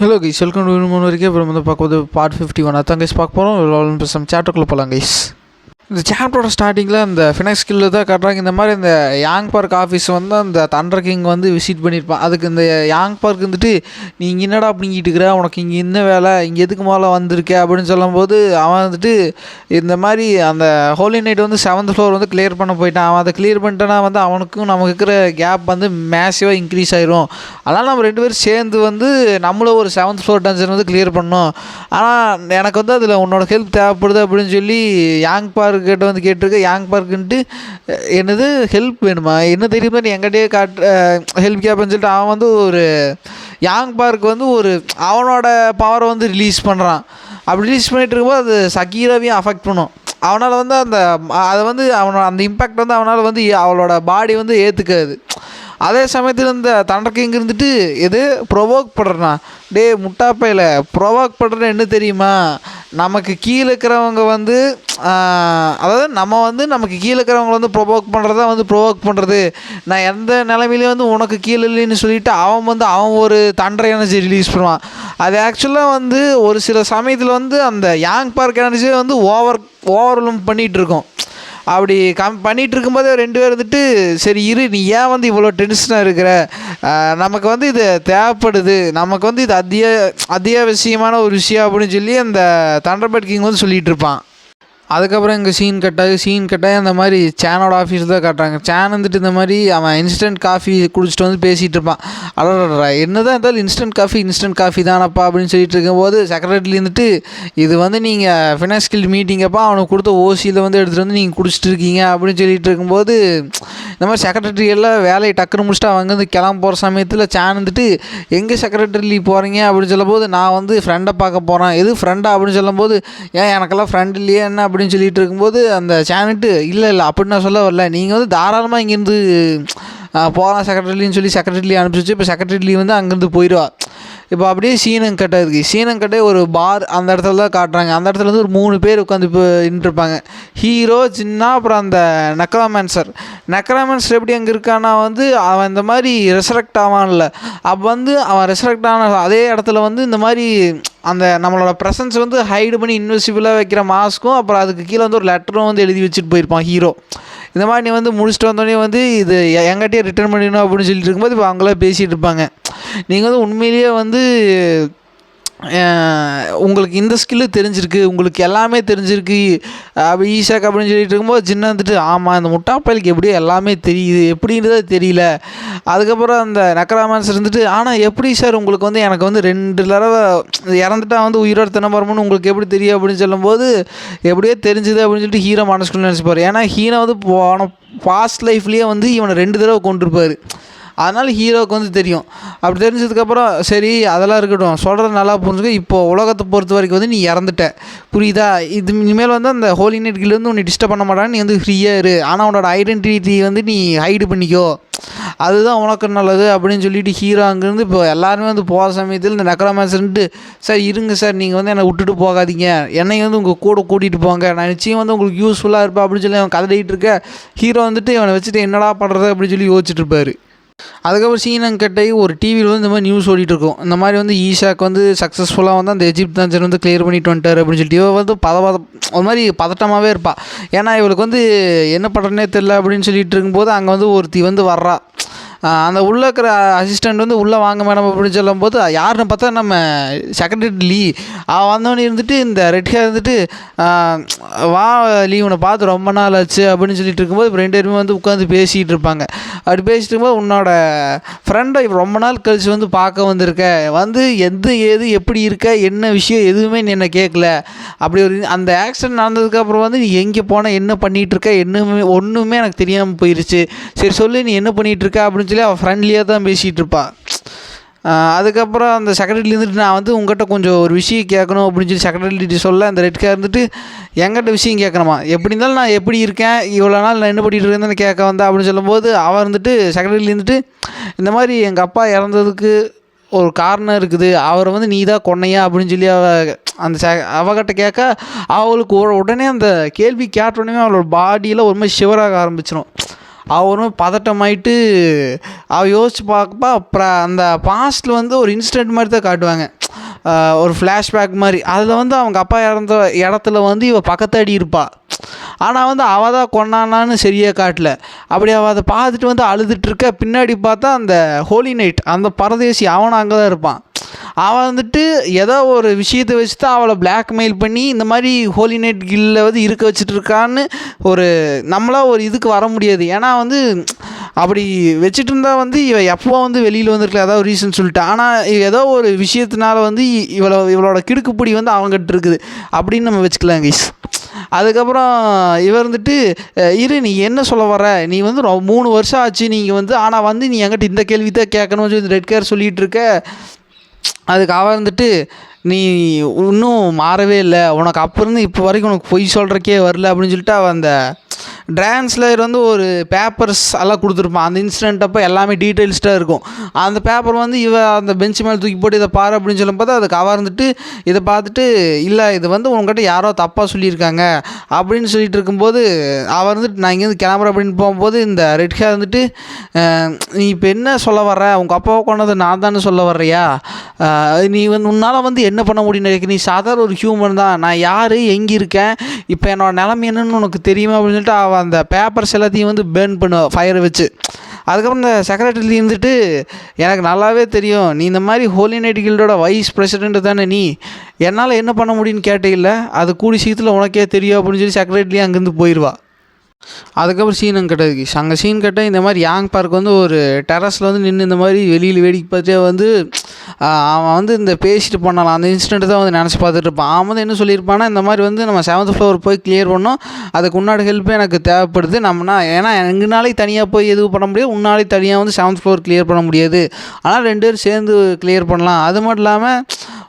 Hello guys welcome to மூணு வரைக்கும் அப்புறம் வந்து பார்க்கும்போது பார்ட் ஃபிஃப்டி ஒன் அதான் கைஸ் பார்க்க போகிறோம் சம் சாப்டருக்குள்ளே போகலாம் கைஸ் இந்த சாப்டரோட ஸ்டார்டிங்கில் அந்த ஃபினாக்ஸ் ஸ்கில்ல தான் காட்டுறாங்க. இந்த மாதிரி இந்த யாங் பார்க் ஆஃபீஸ் வந்து அந்த தண்டர் கிங் வந்து விசிட் பண்ணியிருப்பான் அதுக்கு இந்த யாங் பார்க் வந்துட்டு நீ இங்கே என்னடா அப்படிங்கிட்டு இருக்கிற? உனக்கு இங்கே என்ன வேலை? இங்கே எதுக்கு மேலே வந்திருக்க? அப்படின்னு சொல்லும்போது அவன் வந்துட்டு இந்த மாதிரி அந்த ஹோலி நைட் வந்து செவன்த் ஃப்ளோர் வந்து கிளியர் பண்ண போயிட்டான். அவன் அதை கிளியர் பண்ணிட்டேன்னா வந்து அவனுக்கும் நமக்கு இருக்கிற கேப் வந்து மேசிவாக இன்க்ரீஸ் ஆயிரும். அதனால் நம்ம ரெண்டு பேரும் சேர்ந்து வந்து நம்மளும் ஒரு செவன்த் ஃப்ளோர் டஞ்சன் வந்து கிளியர் பண்ணோம் ஆனால் எனக்கு வந்து அதில் உன்னோட ஹெல்ப் தேவைப்படுது அப்படின்னு சொல்லி யாங் பார்க் பார்க்கிட்ட வந்து கேட்டிருக்க யாங் பார்க்குன்ட்டு என்னது ஹெல்ப் வேணுமா? என்ன தெரியுமா நீ எங்கிட்டயே காட்டு ஹெல்ப் கேட்பேன்னு சொல்லிட்டு அவன் வந்து ஒரு யாங் பார்க் வந்து ஒரு அவனோட பவரை வந்து ரிலீஸ் பண்ணுறான் அப்படி ரிலீஸ் பண்ணிட்டு இருக்கும்போது அது சக்கீராவையும் அஃபெக்ட் பண்ணும். அவனால் வந்து அந்த அதை வந்து அவனோட அந்த இம்பேக்ட் வந்து அவனால் வந்து அவளோட பாடி வந்து ஏற்றுக்காது அதே சமயத்தில் இந்த தண்டக்கிங் இருந்துட்டு எது ப்ரொவோக் பண்ணுறனா டே முட்டாப்பையில் ப்ரொவோக் பண்ணுறேன்னு என்ன தெரியுமா? நமக்கு கீழே இருக்கிறவங்க வந்து அதாவது நம்ம வந்து நமக்கு கீழே இருக்கிறவங்கள வந்து ப்ரொவோக் பண்ணுறதா வந்து ப்ரொவோக் பண்ணுறது நான் எந்த நிலமையிலையும் வந்து உனக்கு கீழே இல்லைன்னு சொல்லிட்டு அவன் வந்து அவன் ஒரு தண்டரை எனர்ஜி ரிலீஸ் பண்ணுவான். அது ஆக்சுவலாக வந்து ஒரு சில சமயத்தில் வந்து அந்த யாங் பார்க் எனர்ஜியை வந்து ஓவர் ஓவர்லும் பண்ணிகிட்டு இருக்கோம். அப்படி கம் பண்ணிகிட்டு இருக்கும்போது ரெண்டு பேர் வந்துட்டு சரி இரு நீ ஏன் வந்து இவ்வளோ டென்ஷனாக இருக்கிற? நமக்கு வந்து இது தேவைப்படுது. நமக்கு வந்து இது அத்திய அத்தியாவசியமான ஒரு விஷயம் அப்படின்னு சொல்லி அந்த தண்டர்பர்ட் கிங் வந்து சொல்லிகிட்டு இருப்பான் அதுக்கப்புறம் இங்கே சீன் கட்டாகி சீன் கட்டாகி அந்த மாதிரி சேனோட ஆஃபீஸ் தான் காட்டுறாங்க. சேன் வந்துட்டு இந்த மாதிரி அவன் இன்ஸ்டன்ட் காஃபி குடிச்சிட்டு வந்து பேசிகிட்டு இருப்பான். அடடா என்ன தான் இருந்தாலும் இன்ஸ்டன்ட் காஃபி இன்ஸ்டன்ட் காஃபி தானப்பா அப்படின்னு சொல்லிட்டு இருக்கும்போது செக்ரட்டரி இருந்துட்டு இது வந்து நீங்கள் ஃபினான்ஸ் கில்ட் மீட்டிங்கப்பா அவனுக்கு கொடுத்த ஓசியில் வந்து எடுத்துகிட்டு வந்து நீங்கள் குடிச்சிட்டு இருக்கீங்க அப்படின்னு சொல்லிட்டு இருக்கும்போது இந்த மாதிரி செக்ரட்டரி எல்லாம் வேலையை டக்குன்னு முடிச்சுட்டு அவங்க வந்து கிளம்ப போகிற சமயத்தில் சேர்ந்துட்டு எங்கே செக்ரட்டரி போகிறீங்க அப்படின்னு சொல்லும்போது நான் வந்து ஃப்ரெண்டை பார்க்க போகிறேன் எது ஃப்ரெண்டா அப்படின்னு சொல்லும்போது ஏன் எனக்கெல்லாம் ஃப்ரெண்ட் இல்லையே என்ன? அப்படின்னு சொல்லிட்டு இருக்கும்போது அந்த சேனட்டு இல்லை இல்லை அப்படின்னு நான் சொல்ல வரல. நீங்கள் வந்து தாராளமாக இங்கேருந்து போகலாம் செக்ரட்டரின்னு சொல்லி செக்ரட்டரி அனுப்பிச்சு இப்போ செக்ரட்டரி வந்து அங்கேருந்து போயிடுவா இப்போ அப்படியே சீனங்கட்டை இருக்குது சீனங்கட்டை ஒரு பார் அந்த இடத்துல தான் காட்டுறாங்க. அந்த இடத்துல வந்து ஒரு மூணு பேர் உட்காந்து இப்போ நின்றுருப்பாங்க ஹீரோ சின்ன அப்புறம் அந்த நக்ராமேன்சர் நக்ராமேன்சர் எப்படி அங்கே இருக்கான்னா வந்து அவன் இந்த மாதிரி ரெசரக்ட் ஆவான்ல. அப்போ வந்து அவன் ரெசரக்ட் ஆன அதே இடத்துல வந்து இந்த மாதிரி அந்த நம்மளோட ப்ரெசன்ஸ் வந்து ஹைடு பண்ணி இன்வெசிபிளாக வைக்கிற மாஸ்க்கும் அப்புறம் அதுக்கு கீழே வந்து ஒரு லெட்டரும் வந்து எழுதி வச்சுட்டு போயிருப்பான் ஹீரோ இந்த மாதிரி நீ வந்து முடிச்சுட்டு வந்தோடனே வந்து இது எங்கிட்டே ரிட்டர்ன் பண்ணிடணும் அப்படின்னு சொல்லிட்டு இருக்கும்போது இப்போ அவங்களாம் பேசிகிட்டு இருப்பாங்க. நீங்கள் வந்து உண்மையிலேயே வந்து உங்களுக்கு இந்த ஸ்கில்லு தெரிஞ்சிருக்கு உங்களுக்கு எல்லாமே தெரிஞ்சிருக்கு. அப்படி ஈஷாக் அப்படின்னு சொல்லிட்டு இருக்கும்போது சின்ன வந்துட்டு ஆமாம் இந்த முட்டாப்பயலுக்கு எப்படியோ எல்லாமே தெரியுது எப்படின்றதே தெரியல. அதுக்கப்புறம் அந்த நக்கராமான்ஸ் இருந்துட்டு ஆனால் எப்படி சார் உங்களுக்கு வந்து எனக்கு வந்து ரெண்டு தடவை இறந்துட்டா வந்து உயிரோட தினமரம்னு உங்களுக்கு எப்படி தெரியும் அப்படின்னு சொல்லும்போது எப்படியோ தெரிஞ்சுது அப்படின்னு சொல்லிட்டு ஹீரோ மனசுக்குள்ள நினச்சிப்பார். ஏன்னா ஹீரோ வந்து போன பாஸ்ட் லைஃப்லேயே வந்து இவனை ரெண்டு தடவை கொண்டிருப்பார் அதனால் ஹீரோவுக்கு வந்து தெரியும். அப்படி தெரிஞ்சதுக்கப்புறம் சரி அதெல்லாம் இருக்கட்டும். சொல்கிறது நல்லா புரிஞ்சுக்க இப்போது உலகத்தை பொறுத்த வரைக்கும் வந்து நீ இறந்துட்ட. புரியுதா? இது இனிமேல் வந்து அந்த ஹோலி நெட்கிலேருந்து உன்னை டிஸ்டர்ப் பண்ண மாட்டான்னு நீ வந்து ஃப்ரீயாக இரு. ஆனால் உன்னோட ஐடென்டிட்டி வந்து நீ ஹைடு பண்ணிக்கோ. அதுதான் உனக்கு நல்லது அப்படின்னு சொல்லிட்டு ஹீரோ அங்கேருந்து இப்போ எல்லாருமே வந்து போகிற சமயத்தில் இந்த நக்கரமேசன்ட்டு சார் இருங்க சார். நீங்கள் வந்து என்னை விட்டுட்டு போகாதீங்க. என்னை வந்து உங்கள் கூட கூட்டிகிட்டு போங்க. நான் நிச்சயம் வந்து உங்களுக்கு யூஸ்ஃபுல்லாக இருப்பேன் அப்படின்னு சொல்லி அவன் கதறிட்டு இருக்க ஹீரோ வந்துட்டு இவனை வச்சுட்டு என்னடா பண்ணுறது அப்படின்னு சொல்லி யோசிச்சுட்டு இருப்பார். அதுக்கப்புறம் சீனங்கட்டை ஒரு டிவியில் வந்து இந்த மாதிரி நியூஸ் ஓடிட்டு இருக்கும் இந்த மாதிரி வந்து ஈஷாக் வந்து சக்ஸஸ்ஃபுல்லாக வந்து அந்த எஜிப்த் தான்சர் வந்து கிளியர் பண்ணிட்டு வந்துட்டார் அப்படின்னு சொல்லிட்டு. இவள் வந்து பதவாத ஒரு மாதிரி பதட்டமாகவே இருப்பாள் ஏன்னா இவளுக்கு வந்து என்ன பண்ணுறனே தெரில அப்படின்னு சொல்லிட்டு இருக்கும்போது அங்கே வந்து ஒருத்தி வந்து வர்றா. அந்த உள்ளே இருக்கிற அசிஸ்டண்ட் வந்து உள்ளே வாங்க மேடம் அப்படின்னு சொல்லும்போது யாருன்னு பார்த்தா நம்ம செக்ரட்டரி லீ. அவன் வந்தவனே இருந்துட்டு இந்த ரெட் ஹேர் இருந்துட்டு வா லீ உன்னை பார்த்து ரொம்ப நாள் ஆச்சு அப்படின்னு சொல்லிட்டு இருக்கும்போது இப்போ ரெண்டு பேருமே வந்து உட்காந்து பேசிகிட்டு இருப்பாங்க. அப்படி பேசிட்டு இருக்கும்போது உன்னோட ஃப்ரெண்டை ரொம்ப நாள் கழித்து வந்து பார்க்க வந்திருக்க. வந்து எந்த ஏது எப்படி இருக்க என்ன விஷயம் எதுவுமே நீ என்ன கேட்கல அப்படி ஒரு அந்த ஆக்சிடென்ட் நடந்ததுக்கப்புறம் வந்து நீ எங்கே போனால் என்ன பண்ணிகிட்டு இருக்க என்னமே ஒன்றுமே எனக்கு தெரியாமல் போயிடுச்சு சரி சொல்லி நீ என்ன பண்ணிகிட்டு இருக்க அப்படின்னு சொல்லி அவள் ஃப்ரெண்ட்லியாக தான் பேசிகிட்டு இருப்பாள் அதுக்கப்புறம் அந்த செக்ரட்டரிலேருந்துட்டு நான் வந்து உங்கள்கிட்ட கொஞ்சம் ஒரு விஷயம் கேட்கணும் அப்படின்னு சொல்லி செக்ரட்டரி சொல்ல அந்த ரெட் கார் இருந்துட்டு எங்கிட்ட விஷயம் கேட்கணுமா? எப்படி இருந்தாலும் நான் எப்படி இருக்கேன்? இவ்வளோ நாள் நான் என்ன பண்ணிட்டு இருக்கேன்னு கேட்க வந்தேன் அப்படின்னு சொல்லும்போது அவன் இருந்துட்டு செக்ரட்டரிலேருந்துட்டு இந்த மாதிரி எங்கள் அப்பா இறந்ததுக்கு ஒரு காரணம் இருக்குது. அவரை வந்து நீ தான் கொன்னையா அப்படின்னு சொல்லி அவ அந்த ச அவகிட்ட கேட்க அவளுக்கு உடனே அந்த கேள்வி கேட்டோடனே அவளோட பாடியில் ஒரு மாதிரி ஷிவராக ஆரம்பிச்சிடும் அவரும் பதட்டமாயிட்டு அவள் யோசிச்சு பார்க்கப்ப அப்புறம் அந்த பாஸ்ட்டில் வந்து ஒரு இன்சிடெண்ட் மாதிரி தான் காட்டுவாங்க. ஒரு ஃப்ளாஷ்பேக் மாதிரி. அதில் வந்து அவங்க அப்பா இறந்த இடத்துல வந்து இவள் பக்கத்தாடி இருப்பாள் ஆனால் வந்து அவள் தான் கொண்டானான்னு சரியாக காட்டல. அப்படி அவள் அதை பார்த்துட்டு வந்து அழுதுட்டு இருக்க பின்னாடி பார்த்தா அந்த ஹோலி நைட் அந்த பரதேசி அவனும் அங்கே தான் இருப்பான். அவன் வந்துட்டு ஏதோ ஒரு விஷயத்தை வச்சு தான் அவளை பிளாக்மெயில் பண்ணி இந்த மாதிரி ஹோலி நைட் கில்ல வந்து இருக்க வச்சுட்டு இருக்கான்னு ஒரு நம்மளாக ஒரு இதுக்கு வர முடியாது. ஏன்னா வந்து அப்படி வச்சுட்டு இருந்தால் வந்து இவ எப்போ வந்து வெளியில் வந்திருக்கல. ஏதாவது ரீசன் சொல்லிட்டு ஆனால் ஏதோ ஒரு விஷயத்தினால வந்து இ- இவளை இவளோட கிடுக்குப்பிடி வந்து அவங்ககிட்ட இருக்குது. அப்படின்னு நம்ம வச்சுக்கலாம் கைஸ் அதுக்கப்புறம் இவர் வந்துட்டு இரு நீ என்ன சொல்ல வர நீ வந்து மூணு வருஷம் ஆச்சு. நீங்கள் வந்து ஆனால் வந்து நீ என்கிட்ட இந்த கேள்வி தான் கேட்கணும்னு சொல்லி ரெட் கேர் சொல்லிகிட்டு இருக்க. அதுக்கு அவன் வந்துட்டு நீ இன்னும் மாறவே இல்லை. உனக்கு அப்போ இருந்து இப்போ வரைக்கும் உனக்கு பொய் சொல்கிறக்கே வரல. அப்படின்னு சொல்லிட்டு அவன் அந்த டிரான்ஸ்லேயர் வந்து ஒரு பேப்பர்ஸ் எல்லாம் கொடுத்துருப்பான். அந்த இன்சிடென்ட் அப்போ எல்லாமே டீட்டெயில்ஸ்டாக இருக்கும். அந்த பேப்பர் வந்து இவ அந்த பெஞ்ச் மேலே தூக்கி போட்டு இதை பாரு அப்படின்னு சொல்லும் பார்த்தா அதுக்கு கவர்ந்துட்டு இதை பார்த்துட்டு இல்லை இது வந்து உங்ககிட்ட யாரோ தப்பாக சொல்லியிருக்காங்க. அப்படின்னு சொல்லிட்டு இருக்கும்போது அவர் வந்துட்டு நான் இங்கேருந்து கிளம்புற அப்படின்னு போகும்போது இந்த ரெட் ஹேர் வந்துட்டு நீ இப்போ என்ன சொல்ல வர்ற? உங்கள் அப்பாவை கொண்டது நான் தானே சொல்ல வர்றியா? நீ வந்து உன்னால் வந்து என்ன பண்ண முடியும்? நினைக்க நீ சாதாரண ஒரு ஹியூமன் தான். நான் யார்? எங்கே இருக்கேன்? இப்போ என்னோடய நிலைமை என்னன்னு உனக்கு தெரியுமா? அப்படின்னு சொல்லிட்டு அவள் அந்த பேப்பர்ஸ் எல்லாத்தையும் வந்து பேர்ன் பண்ணுவாள் ஃபயரை வச்சு. அதுக்கப்புறம் இந்த செக்ரட்டரி இருந்துட்டு எனக்கு நல்லாவே தெரியும். நீ இந்த மாதிரி ஹோலி நைட் கில்டோட வைஸ் பிரசிடென்ட் தானே நீ. என்னால் என்ன பண்ண முடியும்னு கேட்டையில் அது கூடி சீக்கிரத்தில் உனக்கே தெரியும் அப்படின்னு சொல்லி செக்ரட்டரி அங்கேருந்து போயிடுவா அதுக்கப்புறம் சீன் அங்கே கிடையாது அங்கே சீன் கட்ட இந்த மாதிரி யாங் பார்க் வந்து ஒரு டெரஸில் வந்து நின்று இந்த மாதிரி வெளியில் வேடிக்கை பார்த்துட்டே வந்து அவன் வந்து இந்த பேசிட்டு பண்ணலாம் அந்த இன்சிடென்ட் தான் வந்து நினச்சி பார்த்துட்டு இருப்பான். அவன் வந்து என்ன சொல்லியிருப்பான்னா இந்த மாதிரி வந்து நம்ம செவன்த் ஃப்ளோர் போய் கிளியர் பண்ணோம். அதுக்கு உன்னாடி ஹெல்ப் எனக்கு தேவைப்படுது. நம்மனா ஏன்னா எங்கனாலே தனியாக போய் எதுவும் பண்ண முடியாது. உன்னாலே தனியாக வந்து செவன்த் ஃப்ளோர் கிளியர் பண்ண முடியாது. ஆனால் ரெண்டு பேரும் சேர்ந்து கிளியர் பண்ணலாம். அது மட்டும் இல்லாமல்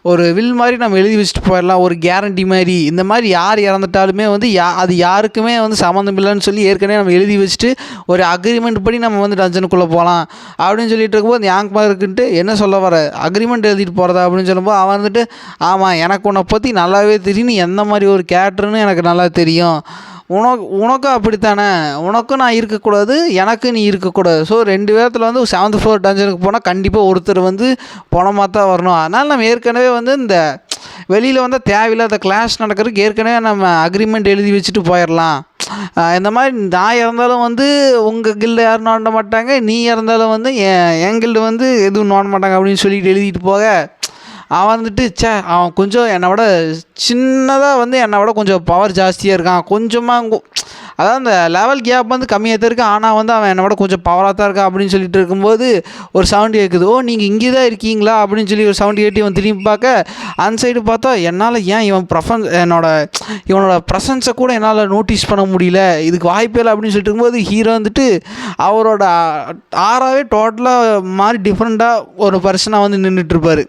ஒரு வில் மாதிரி நம்ம எழுதி வச்சுட்டு போயிடலாம் ஒரு கேரண்டி மாதிரி. இந்த மாதிரி யார் இறந்துட்டாலுமே வந்து யா அது யாருக்குமே வந்து சம்மந்தம் இல்லைன்னு சொல்லி ஏற்கனவே நம்ம எழுதி வச்சுட்டு ஒரு அக்ரிமெண்ட் படி நம்ம வந்து டஞ்சனுக்குள்ளே போகலாம். அப்படின்னு சொல்லிட்டு இருக்கும்போது யாங் பார்க்குன்ட்டு என்ன சொல்ல வர? அக்ரிமெண்ட் எழுதிட்டு போகிறதா அப்படின்னு சொல்லும்போது அவன் வந்துட்டு ஆமாம் எனக்கு உன்னை பற்றி நல்லாவே தெரியும். நீ எந்த மாதிரி ஒரு கேரக்டர்னு எனக்கு நல்லா தெரியும். உனக்கு உனக்கும் அப்படித்தானே? உனக்கும் நான் இருக்கக்கூடாது எனக்கு நீ இருக்கக்கூடாது. ஸோ ரெண்டு பேரத்தில் வந்து செவன்த் ஃப்ளோர் டஞ்சனுக்கு போனால் கண்டிப்பாக ஒருத்தர் வந்து பணமாக தான் வரணும். அதனால் நம்ம ஏற்கனவே வந்து இந்த வெளியில் வந்து தேவையில்லாத கிளாஸ் நடக்கிறதுக்கு ஏற்கனவே நம்ம அக்ரிமெண்ட் எழுதி வச்சுட்டு போயிடலாம் இந்த மாதிரி நான் இறந்தாலும் வந்து உங்கள் கில்டு யாரும் நோண்ட மாட்டாங்க. நீ இறந்தாலும் வந்து என் என் கில்டு வந்து எதுவும் நோண்ட மாட்டாங்க அப்படின்னு சொல்லிட்டு எழுதிட்டு போக. அவன் வந்துட்டு ச்சே அவன் கொஞ்சம் என்னை விட சின்னதாக வந்து என்னை விட கொஞ்சம் பவர் ஜாஸ்தியாக இருக்கான். கொஞ்சமாக அதாவது அந்த லெவல் கேப் வந்து கம்மியாக தான் இருக்குது ஆனால் வந்து அவன் என்னை விட கொஞ்சம் பவராக தான் இருக்கான் அப்படின்னு சொல்லிட்டு இருக்கும்போது ஒரு சவுண்ட் கேட்குது ஓ நீங்கள் இங்கே தான் இருக்கீங்களா? அப்படின்னு சொல்லி ஒரு சவுண்ட் கேட்டு இவன் திரும்பி பார்க்க அந்த சைடு பார்த்தா என்னால் ஏன் இவன் ப்ரஃபன் என்னோட இவனோட ப்ரெசன்ஸை கூட என்னால் நோட்டீஸ் பண்ண முடியல. இதுக்கு வாய்ப்பே இல்லை அப்படின்னு சொல்லிட்டு இருக்கும்போது ஹீரோ வந்துட்டு அவரோட ஆறாவே டோட்டலாக மாதிரி டிஃப்ரெண்ட்டாக ஒரு பர்சனாக வந்து நின்றுட்டுருப்பார்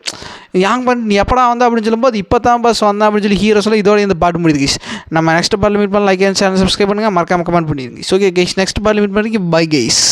யாங் பண்ணி நீ எப்படா வந்த அப்படின்னு சொல்லும்போது இப்போ தான் பஸ் வந்தேன் அப்படின்னு சொல்லி ஹீரோ சொல்ல இதோட இந்த பாட்டு முடியுது கைஸ் நம்ம நெக்ஸ்ட் பாட்டில் மீட் பண்ணலாம். லைக் அண்ட் சேனல் சப்ஸ்கிரைப் பண்ணுங்கள் மறக்காம கமெண்ட் பண்ணிடுங்க ஓகே கைஸ் நெக்ஸ்ட் பாட்டில் மீட் பண்ணி பை கைஸ்